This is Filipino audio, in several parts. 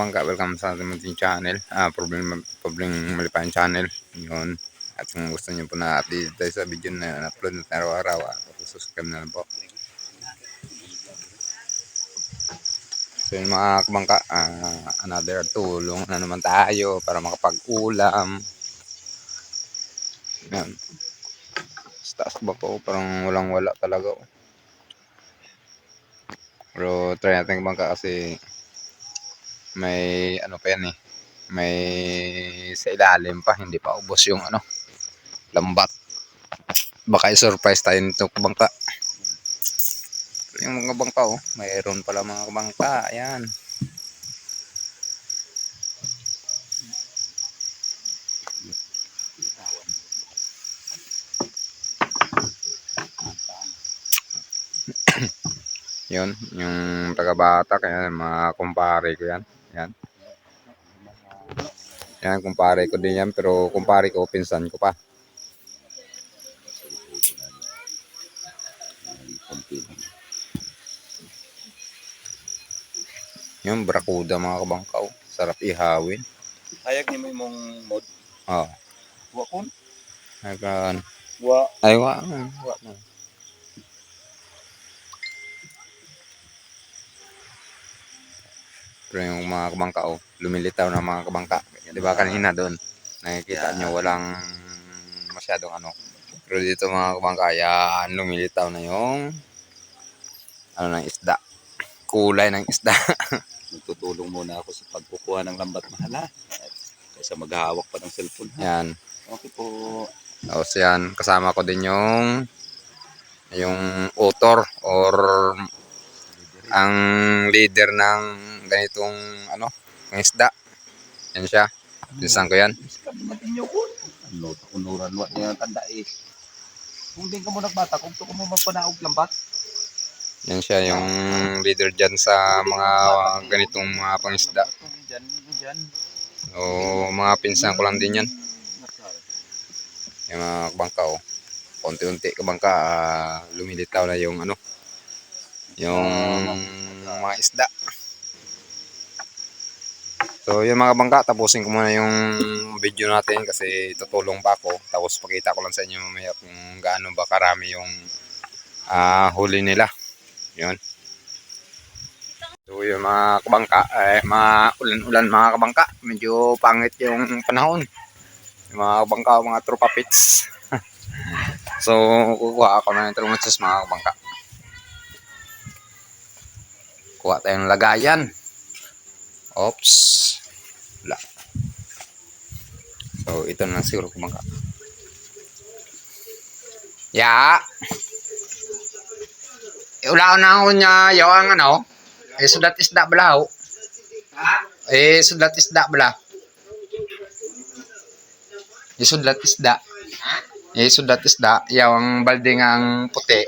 kabangka, welcome sa ating channel. Ah, problem, problem malipayan channel. Yun. At kung gusto niyo po na update tayo sa video na upload natin araw-araw, ah, subscribe na lang po. So yun mga kabangka, ah, another tulong na naman tayo para makapag-ulam. Yan. Taas ba po? Parang walang wala talaga. oh. Pero try natin bangka kasi may ano pa yan eh. May sa ilalim pa, hindi pa ubos yung ano, lambat. Baka i-surprise tayo nito bangka. Yung mga bangka oh, mayroon pala mga bangka, ayan. Yun, yung taga-bata, kaya mga kumpare ko yan. Yan. Yan, kumpare ko din yan, pero kumpare ko, pinsan ko pa. Yung brakuda mga kabangkaw. Sarap ihawin. Hayag ni mo mong mod. Oh. Wa kon. Ayan. Wa. Ay, wa. Wa Pero yung mga kabangka, oh, lumilitaw na mga kabangka. Di ba kanina doon, nakikita nyo walang masyadong ano. Pero dito mga kabangka, yan, lumilitaw na yung ano ng isda. Kulay ng isda. Nagtutulong muna ako sa pagkukuha ng lambat mahala. Kaysa maghahawak pa ng cellphone. Ha? yan. Okay po. Tapos yan, kasama ko din yung yung author or ang leader ng ganitong ano, ng isda. Yan siya. Pinsan ko yan. Ano, unuran wa niya tanda eh. Kung din ka mo nagbata, kung to mo magpanaog lambat. Yan siya yung leader dyan sa mga ganitong mga pangisda. Diyan, diyan. O mga pinsan ko lang din yan. Yung mga kabangka oh. Unti-unti kabangka ah, lumilitaw na yung ano yung mga isda. So yun mga kabangka, tapusin ko muna yung video natin kasi tutulong pa ako. Tapos pakita ko lang sa inyo mamaya kung gaano ba karami yung ah, huli nila. Yun. So yun mga kabangka, eh, mga ulan-ulan mga kabangka. Medyo pangit yung panahon. Yung mga kabangka, mga tropa pits. so kukuha ako ng intromuchos mga kabangka. Kuha tayong lagayan. Oops. Wala. So ito na lang siguro kabangka. Ya. Ula na ako niya yaw ang ano. Eh sudat isda balaw. Eh sudat isda bala. Eh sudat isda. Eh sudat isda. Yaw ang balde nga ang puti.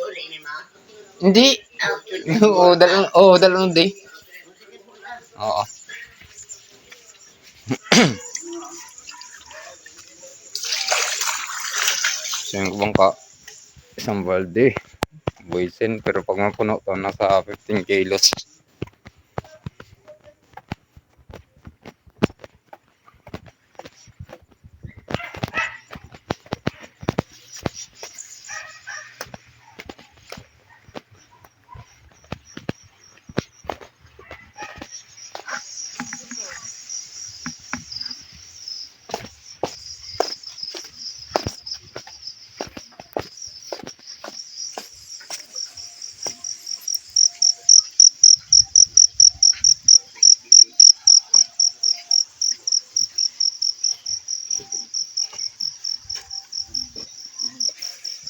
Hindi. Oo, dalawang, oo, dalawang day. Oo. so yung bangka, isang balde. Buisin, pero pag mapuno to, nasa 15 kilos.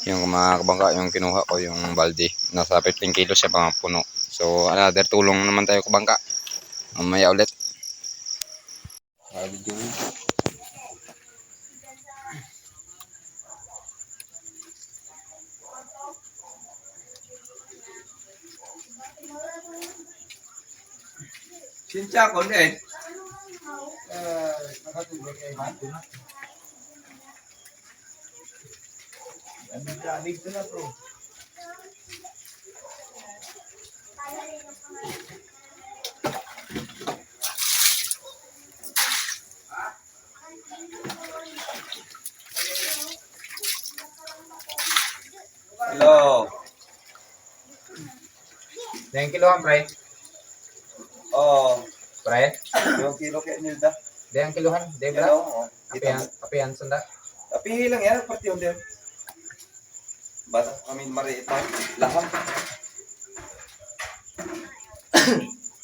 Yung mga kabangka, yung kinuha ko, yung balde. Nasa 15 kilos siya mga puno. So, another tulong naman tayo kabangka. Mamaya ulit. Sinsya ko din. Eh, nakatulog kay Mato na. Nagdamig ko na, bro. Hello. Thank you, Luan, pre. Oh. Pre? Yung kilo kay Nilda. Dahil ang kiluhan, Debra. Hello. Apian, apian, sanda. Tapi lang yan, partiyon din. Bata kami mariit pa. Laham.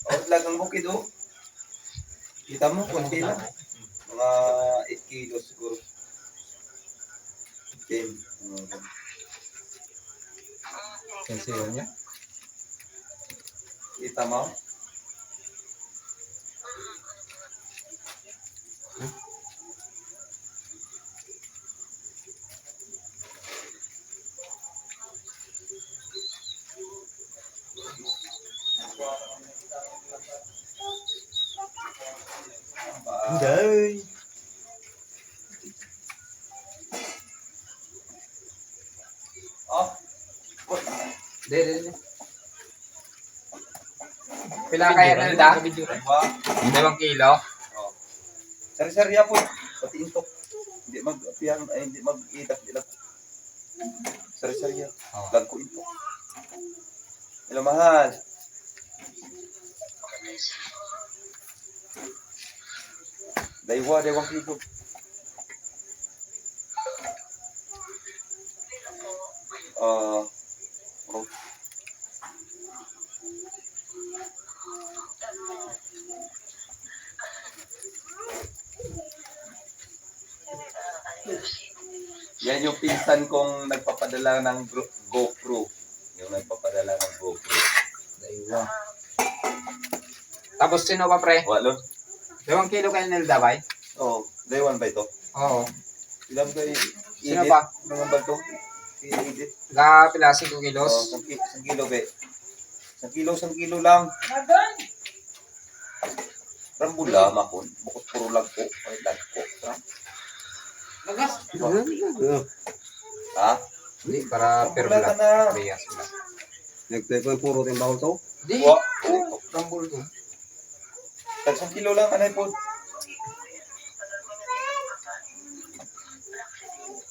o, lagang bukid o. Kita mo, konti lang. Mga 8 kilos siguro. 10. Mga Sensiyo niya. Kita mo? Hindi. Oh. Dahil, dahil. Pila kaya na nila? Diba? Dalawang kilo. Oh. Sari-sari po. Pati intok. Hindi mag piyan ay hindi mag idak idak. Sari-sari ya. Oh. Lag ko intok. Hello mahal. Daywa, daywang kilo. Ah, oh. Yan yung pinsan kong nagpapadala ng GoPro. Yung nagpapadala ng GoPro. Daywa. Tapos sino pa, pre? Walo? Dalawang kilo kaya nila, bay? Oh, day one ba ito? Oo. Ilan kay Sino ba? Mga ba ito? I-edit. Ga pila 5 Oh, kilos. isang, ki- isang kilo be. Isang kilo, isang kilo lang. Rambula, makon. Bukod puro lag ko. Ay, lag ko. Ha? Ha? Hindi, para per Rambula ka na. Nagtay ko yung puro bawal to. Di. Wa. Rambol to. Tag isang kilo lang, anay po.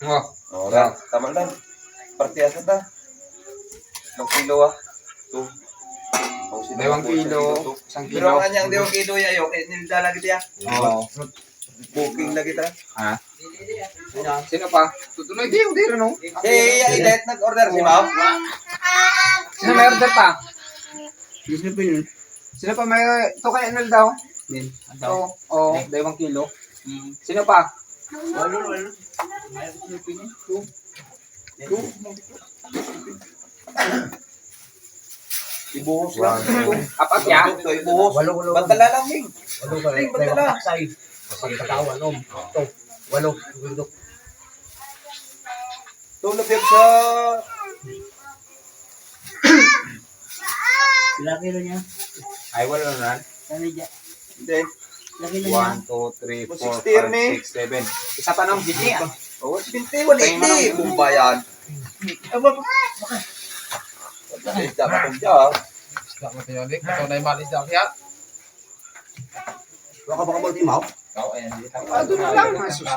Oh, Oh, ra. Tama lang. Partiyasan na. Isang kilo ah. Ito. Oh, sino dalawang po, isang kilo, Pero kilo. ang dalawang kilo yayo, kaya nilda lagi tiya. Oo. Booking lagi ta. Ha? Sino pa? Tutuloy, di, di, no? Eh, ay, let nag-order si ma'am. Sino may order pa? Gusto pa yun. Sino pa may, ito kaya nil daw? Din. Ito, oo, dalawang kilo. Sino pa? Walo, walo. Ibuhos lang. Apat ya? Ito, ibuhos. Walo, walo. Bantala lang, Ming. Walo ka. Ring, bantala. Side. Masang katawan, om. Ito. Walo. Walo. Tulog yan sa... Ilang kilo niya? Ay, wala na. Kami dyan. Hindi. Ilang kilo niya? 1, 2, 3, 4, 60 yun, eh. 5, 6, 7. Isa pa nang giti ah. Oh, 20, 180. Bumba yan. Aba, Eh, dapat kong dyan. Isda mo tayo ulit. Ito na yung malis daw siya. baka baka ba timaw? Ikaw, ayan. Ah, doon na lang. Ay, susta.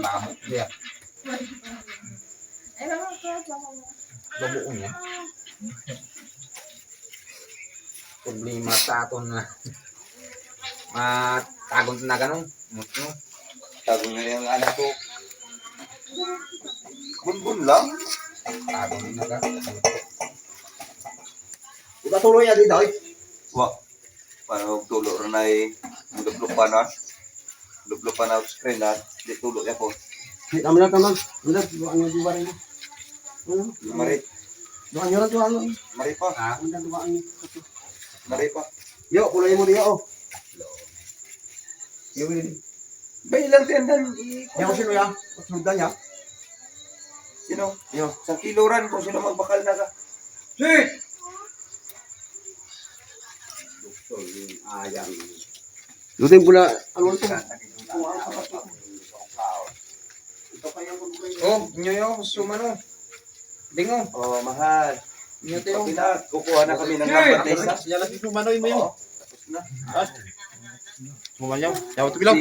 Lamot. Yeah. Babuo niya. Problema sa aton na matagong na ganun. Mutno. Tago na yung anak ko. Bunbun lang. Tagong na ka. Iba tuloy niya dito, eh. Wa. Para magtulo rin ay mudublo pa na. Dublo pa na screen na. Di tulo niya po. Hindi kami lang tamang. Hindi, duwaan niyo di ba rin. Ano? Mari. Duwaan niyo lang, duwaan niyo. Mari pa. Ha? Ano lang duwaan niyo? Mari pa. Yo, kulay mo diya, oh. Yo, yun. Ba ilang tendan? Yan ko sino yan? Sundan niya. Sino? Yo. Sa kiluran kung sino magbakal na ka. Shit! Ayan. Lutin pula, ano ito? Oh, nyo yo. Sumano. Dingo. Oh, mahal. Mute yung... Pati kukuha na kami ng number na isa. Yalas mo, manoy mo yun. Tapos na. Bumanyaw. Dapat bilog.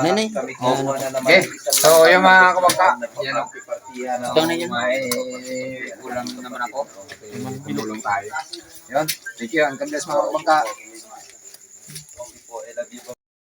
Nene. Okay. So, yung mga kabagka. Yan oh. ang pipartiya na. Ito na yun. Kulang naman ako. Pinulong tayo. Yun. Thank you. Ang ganda sa mga kabagka. Okay po. I love you po.